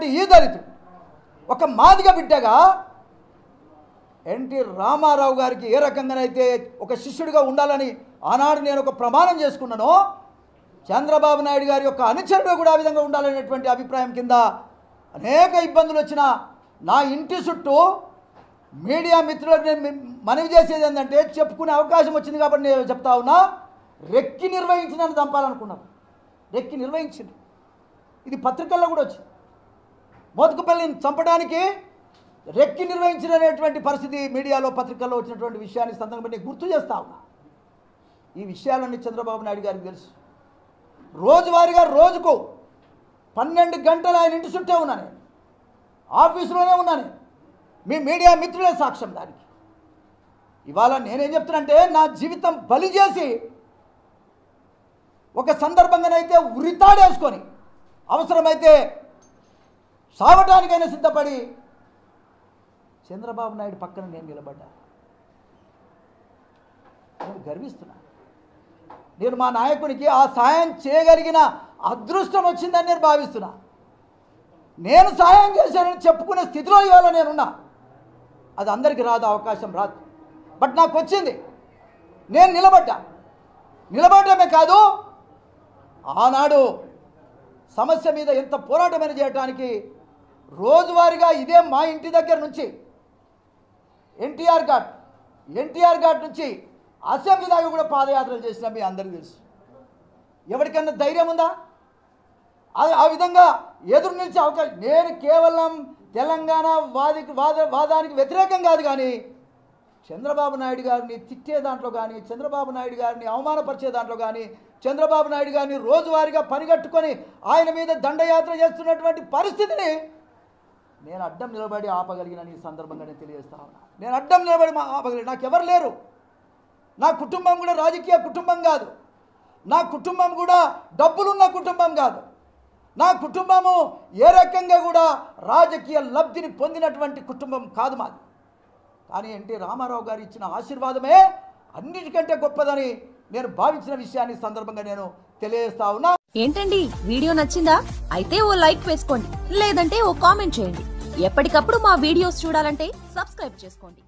ఈ దళితుడు ఒక మాదిగ బిడ్డగా ఎన్టీ రామారావు గారికి ఏ రకంగానైతే ఒక శిష్యుడిగా ఉండాలని ఆనాడు నేను ఒక ప్రమాణం చేసుకున్నానో చంద్రబాబు నాయుడు గారి యొక్క అనుచరుడు కూడా ఆ విధంగా ఉండాలనేటువంటి అభిప్రాయం కింద అనేక ఇబ్బందులు వచ్చిన నా ఇంటి చుట్టూ మీడియా మిత్రులకు నేను మనవి చేసేది ఏంటంటే చెప్పుకునే అవకాశం వచ్చింది కాబట్టి నేను చెప్తా ఉన్నా రెక్కి నిర్వహించి నన్ను చంపాలనుకున్నాను రెక్కి నిర్వహించింది ఇది పత్రికల్లో కూడా వచ్చింది. మోతుకుపల్లిని చంపడానికి రెక్కి నిర్వహించినటువంటి పరిస్థితి మీడియాలో పత్రికల్లో వచ్చినటువంటి విషయాన్ని సందర్భంగా నేను గుర్తు చేస్తా ఉన్నా. ఈ విషయాలన్నీ చంద్రబాబు నాయుడు గారికి తెలుసు. రోజువారీగా రోజుకు పన్నెండు గంటలు ఆయన ఇంటి చుట్టే ఉన్నా నేను. ఆఫీసులోనే ఉన్నా నేను. మీ మీడియా మిత్రులే సాక్ష్యం దానికి. ఇవాళ నేనేం చెప్తున్నంటే నా జీవితం బలి చేసి ఒక సందర్భంగానైతే ఉరితాడేసుకొని అవసరమైతే సావటానికైనా సిద్ధపడి చంద్రబాబు నాయుడు పక్కన నేను నిలబడ్డా. నేను గర్విస్తున్నా. నేను మా నాయకునికి ఆ సాయం చేయగలిగిన అదృష్టం వచ్చిందని నేను భావిస్తున్నా. నేను సాయం చేశానని చెప్పుకునే స్థితిలో ఇవాళ నేనున్నా. అది అందరికీ రాదు అవకాశం రాదు. బట్ నాకు వచ్చింది. నేను నిలబడ్డా. నిలబడమే కాదు ఆనాడు సమస్య మీద ఎంత పోరాటమైన చేయడానికి రోజువారీగా ఇదే మా ఇంటి దగ్గర నుంచి ఎన్టీఆర్ ఘాట్ ఎన్టీఆర్ ఘాట్ నుంచి అసెంబ్లీ దాకా కూడా పాదయాత్రలు చేసినా మీ అందరికీ తెలుసు. ఎవరికన్నా ధైర్యం ఉందా? అది ఆ విధంగా ఎదురు నిలిచే అవకాశం నేను కేవలం తెలంగాణ వాదికి వాద వాదానికి వ్యతిరేకం కాదు కానీ చంద్రబాబు నాయుడు గారిని తిట్టే దాంట్లో కానీ చంద్రబాబు నాయుడు గారిని అవమానపరిచే దాంట్లో కానీ చంద్రబాబు నాయుడు గారిని రోజువారీగా పనిగట్టుకొని ఆయన మీద దండయాత్ర చేస్తున్నటువంటి పరిస్థితిని నేను అడ్డం నిలబడి ఆపగలిగిన ఈ సందర్భంగా నేను తెలియజేస్తా ఉన్నా. నేను అడ్డం నిలబడి మా- ఆపగలిగిన నాకు ఎవరు లేరు. నా కుటుంబం కూడా రాజకీయ కుటుంబం కాదు. నా కుటుంబం కూడా డబ్బులున్న కుటుంబం కాదు. నా కుటుంబము ఏ రకంగా కూడా రాజకీయ లబ్ధిని పొందినటువంటి కుటుంబం కాదు మాది. కానీ ఎన్టీ రామారావు గారు ఇచ్చిన ఆశీర్వాదమే అన్నిటికంటే గొప్పదని నేను భావించిన విషయాన్ని సందర్భంగా నేను తెలియజేస్తా ఉన్నా. ఏంటండి? వీడియో నచ్చిందా? అయితే ఓ లైక్ వేసుకోండి. లేదంటే ఓ కామెంట్ చేయండి. ఎప్పటికప్పుడు మా వీడియోస్ చూడాలంటే సబ్స్క్రైబ్ చేసుకోండి.